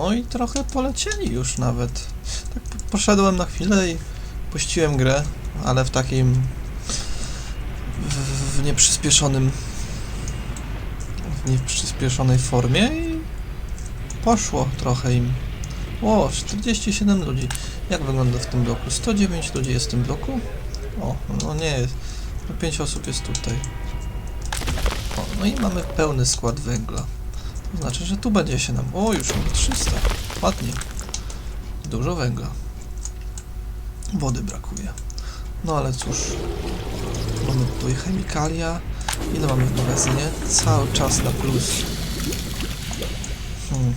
No i trochę polecieli już nawet. Tak po- poszedłem na chwilę i puściłem grę, ale w takim w, w nieprzyspieszonym w nieprzyspieszonej formie i poszło trochę im. O, 47 ludzi. Jak wygląda w tym bloku? 109 ludzi jest w tym bloku? O, no nie jest. No 5 osób jest tutaj. O, no i mamy pełny skład węgla. To znaczy, że tu będzie się nam... O, już mamy 300. Ładnie. Dużo węgla. Wody brakuje. No ale cóż. Mamy tutaj chemikalia. Ile mamy w magazynie? Cały czas na plus. Hmm.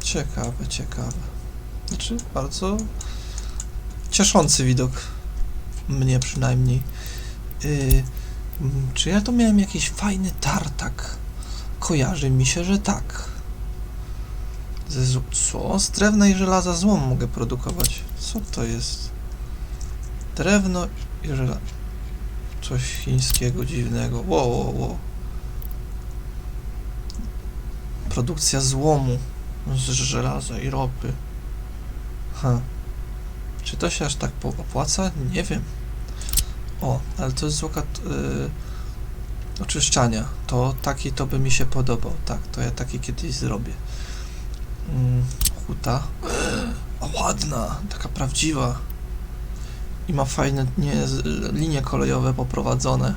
Ciekawe, ciekawe. Znaczy, bardzo cieszący widok. Mnie przynajmniej. Yy, czy ja to miałem jakiś fajny tartak? Kojarzy mi się, że tak. Ze. Co? Z drewna i żelaza złom mogę produkować. Co to jest? Drewno i żelazo. Coś chińskiego dziwnego. Wo, wo, wo. Produkcja złomu z żelaza i ropy. Ha. Czy to się aż tak opłaca? Nie wiem. O, ale to jest złoka yy, oczyszczania. To taki to by mi się podobał. Tak, to ja taki kiedyś zrobię. Mm, huta. O, ładna, taka prawdziwa. I ma fajne nie, linie kolejowe poprowadzone.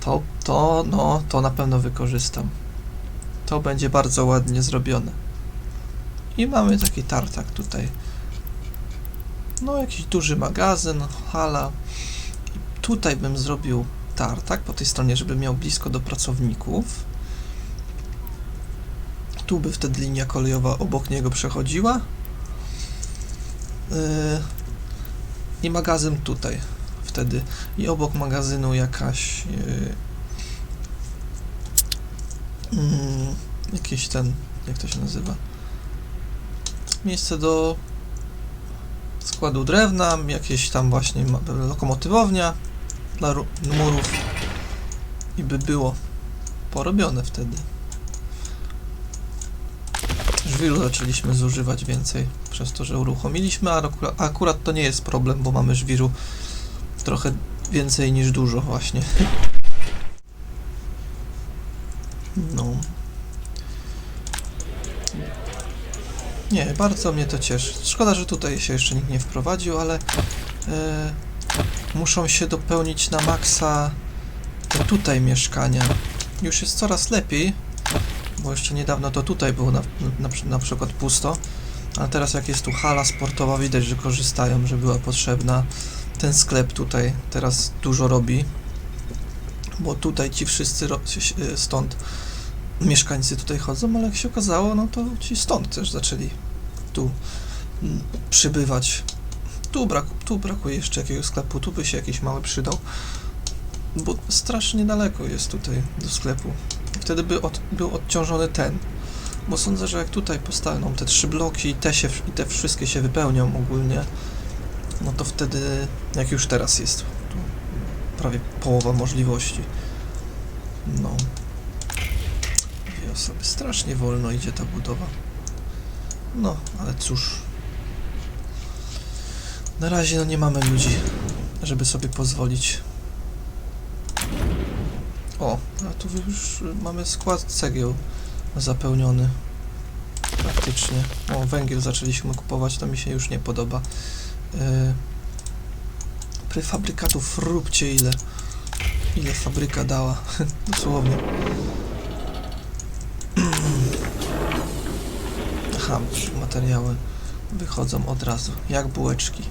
To, to, no, to na pewno wykorzystam. To będzie bardzo ładnie zrobione. I mamy taki tartak tutaj. No, jakiś duży magazyn, hala. Tutaj bym zrobił tartak po tej stronie, żeby miał blisko do pracowników. Tu by wtedy linia kolejowa obok niego przechodziła. Yy, I magazyn tutaj wtedy. I obok magazynu jakaś. Yy, mm, jakiś ten. Jak to się nazywa? Miejsce do składu drewna, jakieś tam właśnie lokomotywownia dla murów i by było porobione wtedy. Żwiru zaczęliśmy zużywać więcej przez to, że uruchomiliśmy, a akura- akurat to nie jest problem, bo mamy żwiru trochę więcej niż dużo właśnie. No. Nie, bardzo mnie to cieszy. Szkoda, że tutaj się jeszcze nikt nie wprowadził, ale e, muszą się dopełnić na maksa tutaj mieszkania. Już jest coraz lepiej, bo jeszcze niedawno to tutaj było na, na, na przykład pusto, a teraz jak jest tu hala sportowa, widać, że korzystają, że była potrzebna. Ten sklep tutaj teraz dużo robi, bo tutaj ci wszyscy stąd mieszkańcy tutaj chodzą, ale jak się okazało, no to ci stąd też zaczęli tu mm, przybywać. Tu, brak, tu brakuje jeszcze jakiegoś sklepu, tu by się jakiś mały przydał, bo strasznie daleko jest tutaj do sklepu. Wtedy by od, był odciążony ten, bo sądzę, że jak tutaj postawią te trzy bloki i te, się, i te wszystkie się wypełnią ogólnie, no to wtedy, jak już teraz jest, prawie połowa możliwości. No. Dwie osoby. Strasznie wolno idzie ta budowa. No, ale cóż. Na razie no nie mamy ludzi, żeby sobie pozwolić. O, a tu już mamy skład cegieł zapełniony. Praktycznie. O, węgiel zaczęliśmy kupować, to mi się już nie podoba. Yy, prefabrykatów róbcie ile. Ile fabryka dała. Dosłownie. Aha, materiały wychodzą od razu, jak bułeczki.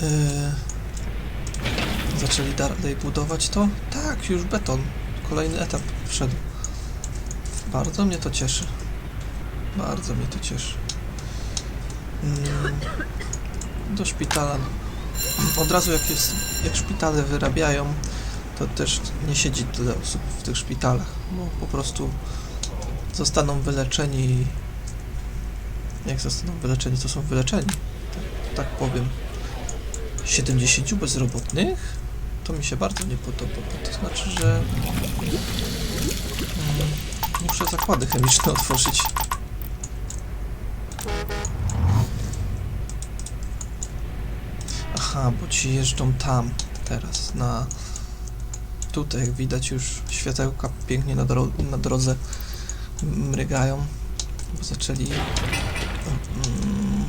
Yy, zaczęli dalej budować to? Tak, już beton. Kolejny etap wszedł. Bardzo mnie to cieszy. Bardzo mnie to cieszy. Mm, do szpitala. Od razu jak jest, jak szpitale wyrabiają, to też nie siedzi tyle osób w tych szpitalach. No po prostu zostaną wyleczeni jak zostaną wyleczeni, to są wyleczeni. Tak, tak powiem. 70 bezrobotnych? to mi się bardzo nie podoba, bo to znaczy, że mm, muszę zakłady chemiczne otworzyć. Aha, bo ci jeżdżą tam teraz, na... Tutaj, jak widać już światełka pięknie na, dro na drodze mrygają, bo zaczęli mm,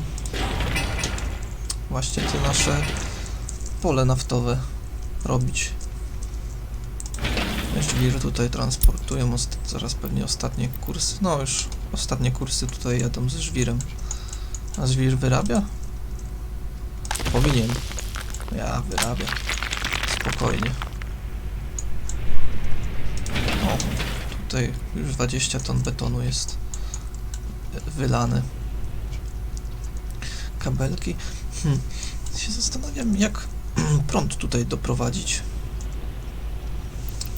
właśnie te nasze pole naftowe robić. Żwir tutaj transportują zaraz pewnie ostatnie kursy. No już ostatnie kursy tutaj jadą ze żwirem. A żwir wyrabia? Powinien. Ja wyrabia. Spokojnie. O, tutaj już 20 ton betonu jest wylane. Kabelki. Hm. Się zastanawiam, jak prąd tutaj doprowadzić.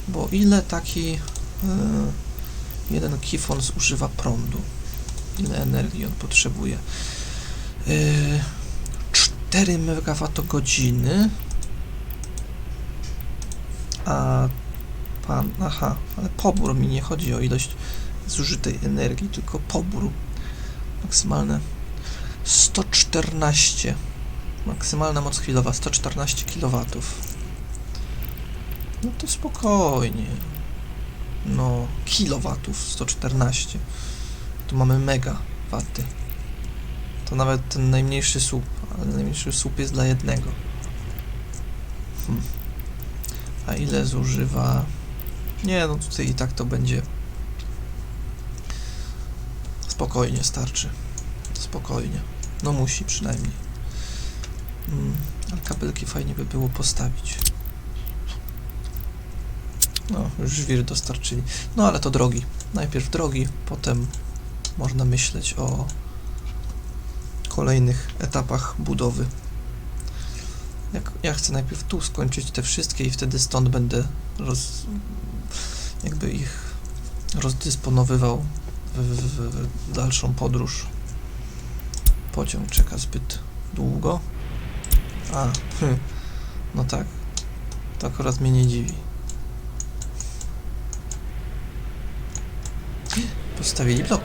Bo ile taki e, jeden kifon zużywa prądu? Ile energii on potrzebuje? E, 4 MWh a pan, aha, ale pobór mi nie chodzi o ilość zużytej energii, tylko pobór maksymalne 114 maksymalna moc chwilowa 114 kW no to spokojnie. No kilowatów 114 tu mamy mega waty. To nawet ten najmniejszy słup ale najmniejszy słup jest dla jednego. Hmm. a ile zużywa? Nie no tutaj i tak to będzie. Spokojnie starczy. Spokojnie. No musi przynajmniej mm, kabelki fajnie by było postawić no już żwir dostarczyli no ale to drogi najpierw drogi potem można myśleć o kolejnych etapach budowy. Jak, ja chcę najpierw tu skończyć te wszystkie i wtedy stąd będę roz, jakby ich rozdysponowywał w, w, w dalszą podróż. Pociąg czeka zbyt długo. A, hm, no tak. To akurat mnie nie dziwi. Postawili blok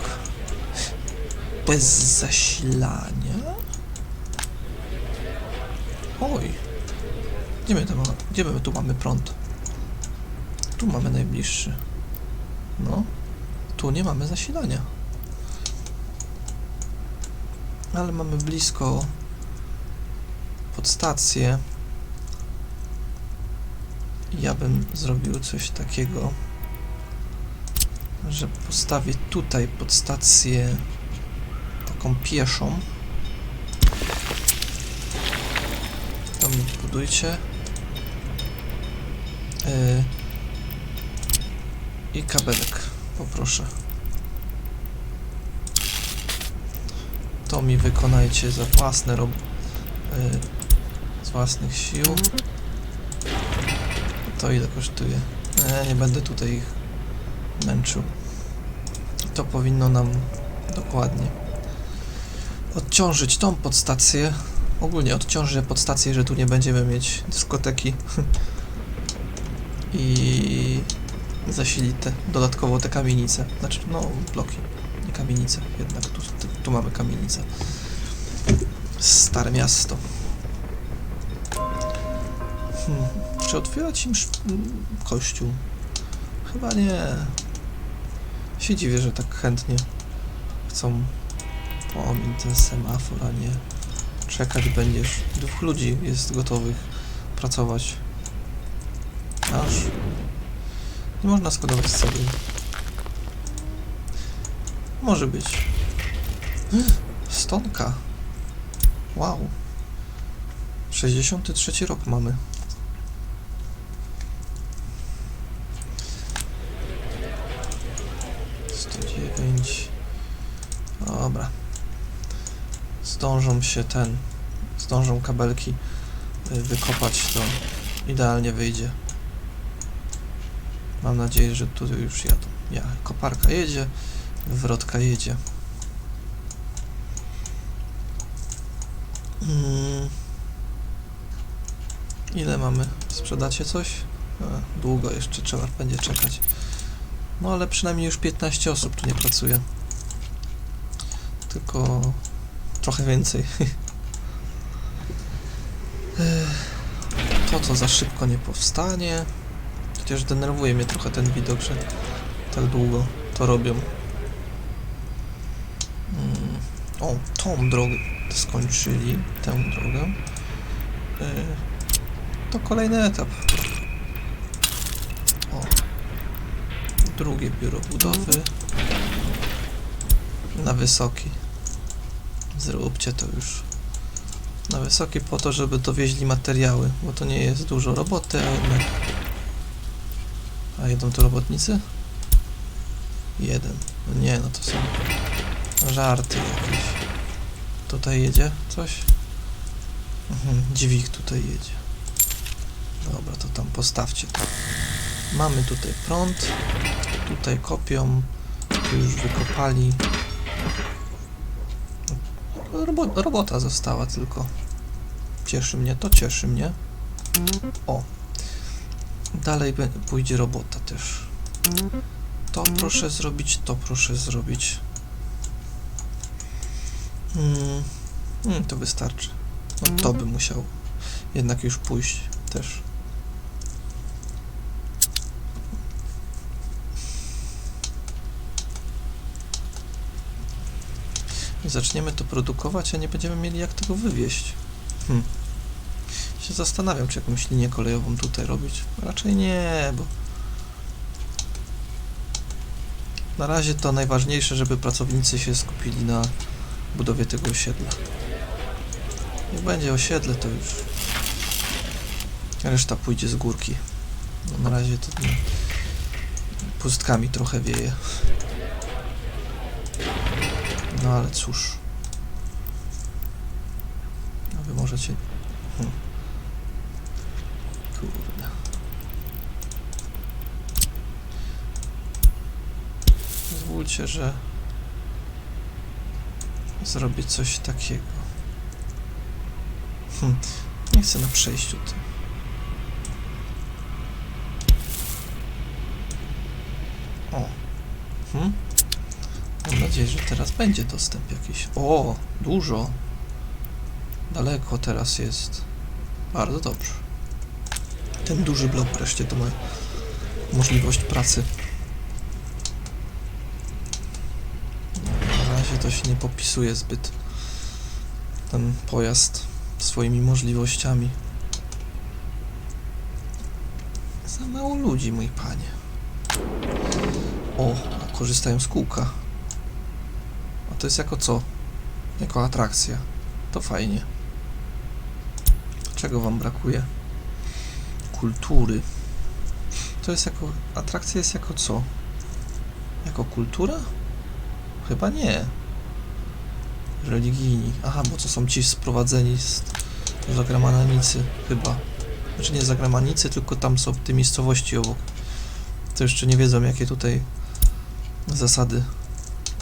bez zasilania? Oj. Gdzie my, gdzie my tu mamy prąd? Tu mamy najbliższy. No. Tu nie mamy zasilania. Ale mamy blisko podstację. Ja bym zrobił coś takiego, że postawię tutaj podstację taką pieszą. To mi budujcie. Yy. I kabelek, poproszę. To mi wykonajcie za własne rob... Yy, z własnych sił. To ile kosztuje? Nie, nie będę tutaj ich męczył. To powinno nam dokładnie odciążyć tą podstację. Ogólnie odciążę podstację, że tu nie będziemy mieć dyskoteki. I zasili te, dodatkowo te kamienice. Znaczy, no, bloki, nie kamienice. Jednak tu, tu, mamy kamienice. Stare miasto. Hmm. Czy otwierać im kościół? Chyba nie. Się dziwię, że tak chętnie chcą Pomiń ten semafor, a nie czekać będziesz. Dwóch ludzi jest gotowych pracować. Aż. Nie można składować cegieł. Może być. Stonka. Wow. 63 rok mamy. Sto dziewięć. Dobra zdążą się ten, zdążą kabelki y, wykopać, to idealnie wyjdzie. Mam nadzieję, że tu już jadą. Ja, koparka jedzie, wrotka jedzie. Mm. Ile mamy? Sprzedacie coś? Długo jeszcze trzeba będzie czekać. No ale przynajmniej już 15 osób tu nie pracuje. Tylko trochę więcej. To co za szybko nie powstanie. Chociaż denerwuje mnie trochę ten widok, że tak długo to robią. Mm. O, tą drogę skończyli, tę drogę. Yy, to kolejny etap. O. Drugie biuro budowy. Na wysoki. Zróbcie to już. Na wysoki po to, żeby dowieźli materiały, bo to nie jest dużo roboty, a jednak... A jedą tu robotnicy? Jeden. No nie, no to są żarty jakieś. Tutaj jedzie coś? Mhm, dźwig tutaj jedzie. Dobra, to tam postawcie to. Mamy tutaj prąd. Tutaj kopią. Tu już wykopali. Robo robota została tylko. Cieszy mnie, to cieszy mnie. O. Dalej pójdzie robota też. To proszę zrobić, to proszę zrobić. Mm, mm, to wystarczy. No to by musiał jednak już pójść też. Zaczniemy to produkować, a nie będziemy mieli jak tego wywieźć. Hm. Się zastanawiam, czy jakąś linię kolejową tutaj robić. Raczej nie, bo na razie to najważniejsze, żeby pracownicy się skupili na budowie tego osiedla. Jak będzie osiedle, to już reszta pójdzie z górki. No, na razie to nie. pustkami trochę wieje. No ale cóż. A wy możecie... Hmm. Kurde. Pozwólcie, że zrobię coś takiego. Hm. Nie chcę na przejściu tym. O. Hm? Nadzieję, że teraz będzie dostęp jakiś. O, dużo. Daleko teraz jest. Bardzo dobrze. Ten duży blok wreszcie to ma możliwość pracy. Na razie to się nie popisuje zbyt ten pojazd swoimi możliwościami. Za mało ludzi, mój panie. O, korzystają z kółka. To jest jako co? Jako atrakcja. To fajnie. Czego wam brakuje? Kultury. To jest jako... Atrakcja jest jako co? Jako kultura? Chyba nie. Religijni. Aha, bo to są ci sprowadzeni z Zagramanicy chyba. Znaczy nie Zagramanicy, tylko tam są te miejscowości obok. To jeszcze nie wiedzą, jakie tutaj zasady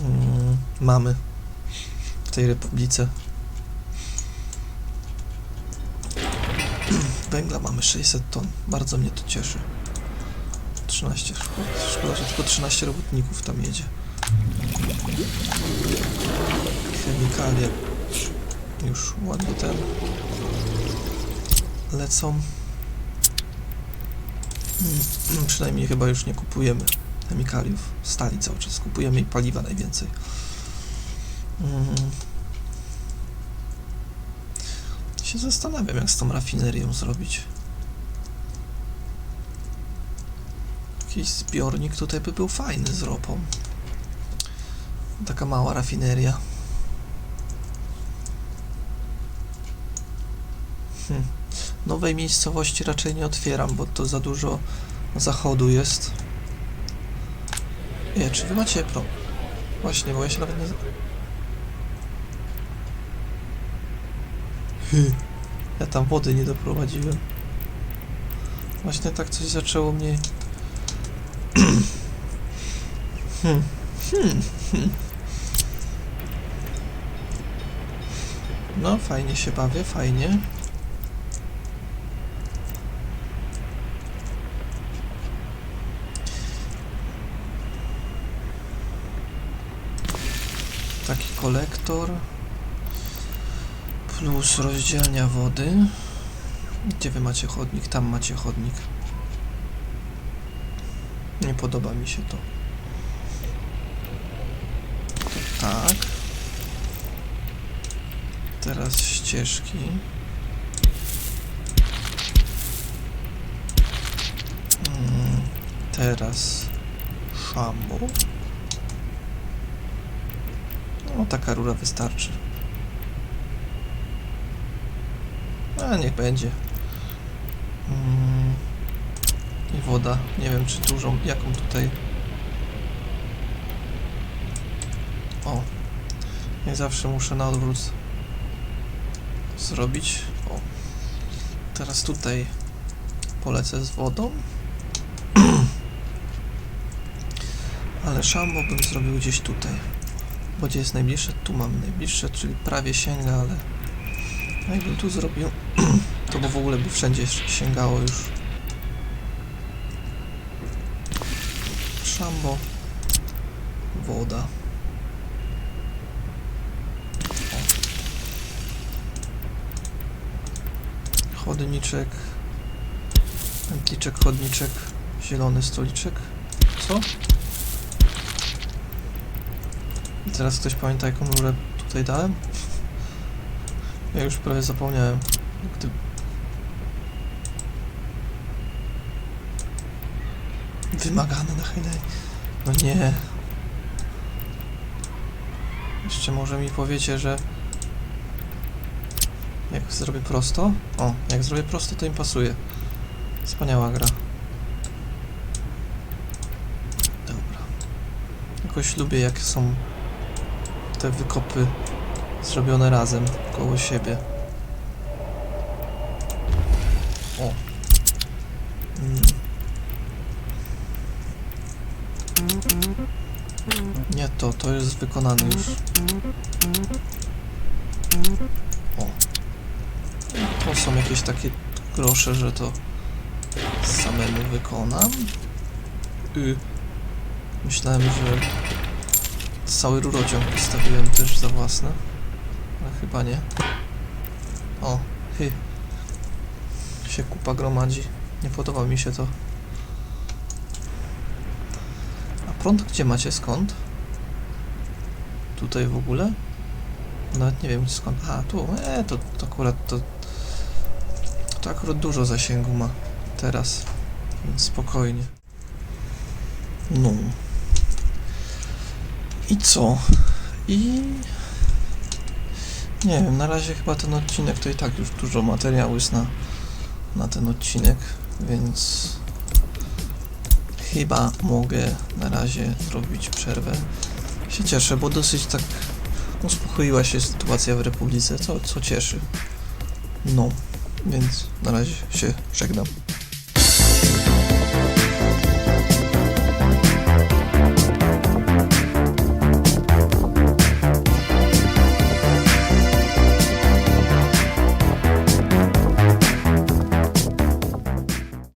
mm, mamy w tej republice. Węgla mamy 600 ton. Bardzo mnie to cieszy. 13. Szkoda, że tylko 13 robotników tam jedzie. Chemikalia już ładnie ten lecą. Przynajmniej chyba już nie kupujemy chemikaliów, stali cały czas kupujemy i paliwa najwięcej. Mm. Się zastanawiam, jak z tą rafinerią zrobić. Jakiś zbiornik tutaj by był fajny z ropą. Taka mała rafineria. Hm. Nowej miejscowości raczej nie otwieram, bo to za dużo zachodu jest. Nie, czy wy macie pro... Właśnie, bo ja się nawet nie... Hmm. ja tam wody nie doprowadziłem. Właśnie tak coś zaczęło mnie... hmm. Hmm. hmm. No, fajnie się bawię, fajnie. Taki kolektor plus rozdzielnia wody. Gdzie wy macie chodnik? Tam macie chodnik. Nie podoba mi się to. Tak. Teraz ścieżki. Mm, Teraz szambo. No, taka rura wystarczy. A, niech będzie. Mm, I woda. Nie wiem, czy dużą, jaką tutaj. O. Nie zawsze muszę na odwrót zrobić. O. Teraz tutaj polecę z wodą. Ale szambo bym zrobił gdzieś tutaj. Bo gdzie jest najbliższe? Tu mam najbliższe, czyli prawie sięga, ale jakbym tu zrobił, to bo w ogóle by wszędzie sięgało już. Szambo, woda. Chodniczek, pętliczek, chodniczek, zielony stoliczek. Co? I teraz ktoś pamięta jaką rurę tutaj dałem? Ja już prawie zapomniałem. Wymagane na Hejnej. No nie. Jeszcze może mi powiecie, że jak zrobię prosto? O, jak zrobię prosto, to im pasuje. Wspaniała gra. Dobra. Jakoś lubię, jak są te wykopy zrobione razem koło siebie. O. Mm. Nie to, to jest wykonane już. O. To są jakieś takie grosze, że to samemu wykonam. Y. Myślałem, że cały rurociąg postawiłem też za własne. Ale chyba nie. O, hy. Się kupa gromadzi. Nie podoba mi się to. A prąd gdzie macie? Skąd? Tutaj w ogóle? Nawet nie wiem skąd. A, tu. E, to, to akurat to... To akurat dużo zasięgu ma teraz. Więc spokojnie. No. I co? I... Nie wiem, na razie chyba ten odcinek to i tak już dużo materiału jest na, na ten odcinek, więc chyba mogę na razie zrobić przerwę. Się cieszę, bo dosyć tak uspokoiła się sytuacja w Republice, co, co cieszy. No, więc na razie się żegnam.